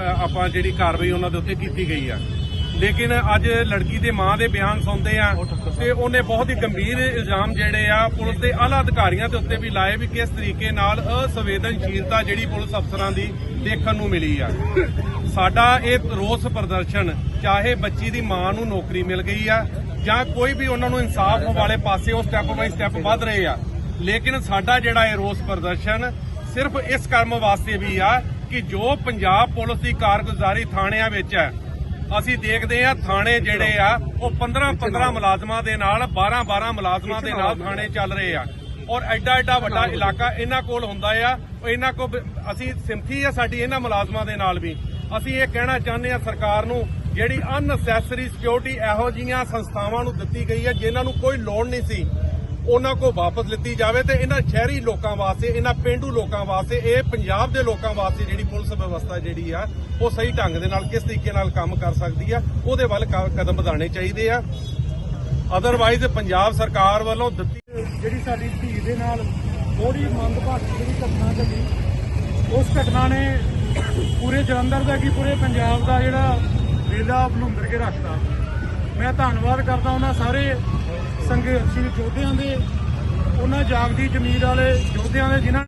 ਆਪਾਂ ਜਿਹੜੀ ਕਾਰਵਾਈ ਉਹਨਾਂ ਦੇ ਉੱਤੇ ਕੀਤੀ ਗਈ ਆ। ਲੇਕਿਨ ਅੱਜ ਲੜਕੀ ਦੇ ਮਾਂ ਦੇ ਬਿਆਨ ਸੁਣਦੇ ਆ ਤੇ ਉਹਨੇ ਬਹੁਤ ਹੀ ਗੰਭੀਰ ਇਲਜ਼ਾਮ ਜਿਹੜੇ ਆ ਪੁਲਿਸ ਦੇ ਆਲਾ ਅਧਿਕਾਰੀਆਂ ਦੇ ਉੱਤੇ ਵੀ ਲਾਏ ਵੀ ਕਿਸ ਤਰੀਕੇ ਨਾਲ ਅਸੰਵੇਦਨਸ਼ੀਲਤਾ ਜਿਹੜੀ ਪੁਲਿਸ ਅਫਸਰਾਂ ਦੀ ਦੇਖਣ ਨੂੰ ਮਿਲੀ ਆ। ਸਾਡਾ ਇਹ ਰੋਸ ਪ੍ਰਦਰਸ਼ਨ ਚਾਹੇ ਬੱਚੀ ਦੀ ਮਾਂ ਨੂੰ ਨੌਕਰੀ ਮਿਲ ਗਈ ਆ ਜਾਂ ਕੋਈ ਵੀ ਉਹਨਾਂ ਨੂੰ ਇਨਸਾਫ ਵਾਲੇ ਪਾਸੇ ਉਹ ਸਟੈਪ ਬਾਈ ਸਟੈਪ ਵੱਧ ਰਹੇ ਆ। ਲੇਕਿਨ ਸਾਡਾ ਜਿਹੜਾ ਇਹ ਰੋਸ ਪ੍ਰਦਰਸ਼ਨ ਸਿਰਫ ਇਸ ਕਰਮ ਵਾਸਤੇ ਵੀ ਆ ਕਿ ਜੋ ਪੰਜਾਬ ਪੁਲਿਸ ਦੀ ਕਾਰਗੁਜ਼ਾਰੀ ਥਾਣਿਆਂ ਵਿੱਚ ਹੈ ਅਸੀਂ ਦੇਖਦੇ ਆ ਥਾਣੇ ਜਿਹੜੇ ਆ ਉਹ 15 15 ਮੁਲਾਜ਼ਮਾਂ ਦੇ ਨਾਲ 12 12 ਮੁਲਾਜ਼ਮਾਂ ਦੇ ਨਾਲ ਥਾਣੇ ਚੱਲ ਰਹੇ ਆ। ਔਰ ਐਡਾ ਐਡਾ ਵੱਡਾ ਇਲਾਕਾ ਇਹਨਾਂ ਕੋਲ ਹੁੰਦਾ ਆ ਇਹਨਾਂ ਕੋ ਅਸੀਂ ਸਿੰਥੀ ਆ ਸਾਡੀ ਇਹਨਾਂ ਮੁਲਾਜ਼ਮਾਂ ਦੇ ਨਾਲ ਵੀ। ਅਸੀਂ ਇਹ ਕਹਿਣਾ ਚਾਹੁੰਦੇ ਆ ਸਰਕਾਰ ਨੂੰ ਜਿਹੜੀ ਅਨਸੈਸਰੀ ਸਿਕਿਉਰਿਟੀ ਇਹੋ ਜੀਆਂ ਸੰਸਥਾਵਾਂ ਨੂੰ ਦਿੱਤੀ ਗਈ ਹੈ ਜਿਨ੍ਹਾਂ ਨੂੰ ਕੋਈ ਲੋੜ ਨਹੀਂ ਸੀ ਉਹਨਾਂ ਕੋ ਵਾਪਸ ਲਿੱਤੀ ਜਾਵੇ ਤੇ ਇਹਨਾਂ ਸ਼ਹਿਰੀ ਲੋਕਾਂ ਵਾਸਤੇ, ਇਹਨਾਂ ਪਿੰਡੂ ਲੋਕਾਂ ਵਾਸਤੇ, ਇਹ ਪੰਜਾਬ ਦੇ ਲੋਕਾਂ ਵਾਸਤੇ ਜਿਹੜੀ ਪੁਲਿਸ ਵਿਵਸਥਾ ਜਿਹੜੀ ਆ, ਉਹ ਸਹੀ ਢੰਗ ਦੇ ਨਾਲ ਕਿਸ ਤਰੀਕੇ ਨਾਲ ਕੰਮ ਕਰ ਸਕਦੀ ਆ, ਉਹਦੇ ਵੱਲ ਕਦਮ ਵਧਾਉਣੇ ਚਾਹੀਦੇ ਆ। ਅਦਰਵਾਈਜ਼ ਪੰਜਾਬ ਸਰਕਾਰ ਵੱਲੋਂ ਦਿੱਤੀ ਜਿਹੜੀ ਸਾਡੀ ਧੀ ਦੇ ਨਾਲ ਬੜੀ ਮੰਦਭਾਗੀ ਜਿਹੜੀ ਘਟਨਾ ਘਟੀ, ਉਸ ਘਟਨਾ ਨੇ ਪੂਰੇ ਜਲੰਧਰ ਦਾ ਕੀ ਪੂਰੇ ਪੰਜਾਬ ਦਾ ਜਿਹੜਾ ਵੇਲਾ ਭਲੁੰਦਰ ਕੇ ਰੱਖਤਾ। ਮੈਂ ਧੰਨਵਾਦ ਕਰਦਾ ਉਹਨਾਂ ਸਾਰੇ ਸੰਘਰਸ਼ੀ ਯੋਧਿਆਂ ਦੇ, ਉਹਨਾਂ ਜਾਗਦੀ ਜ਼ਮੀਰ ਵਾਲੇ ਯੋਧਿਆਂ ਦੇ, ਜਿਨ੍ਹਾਂ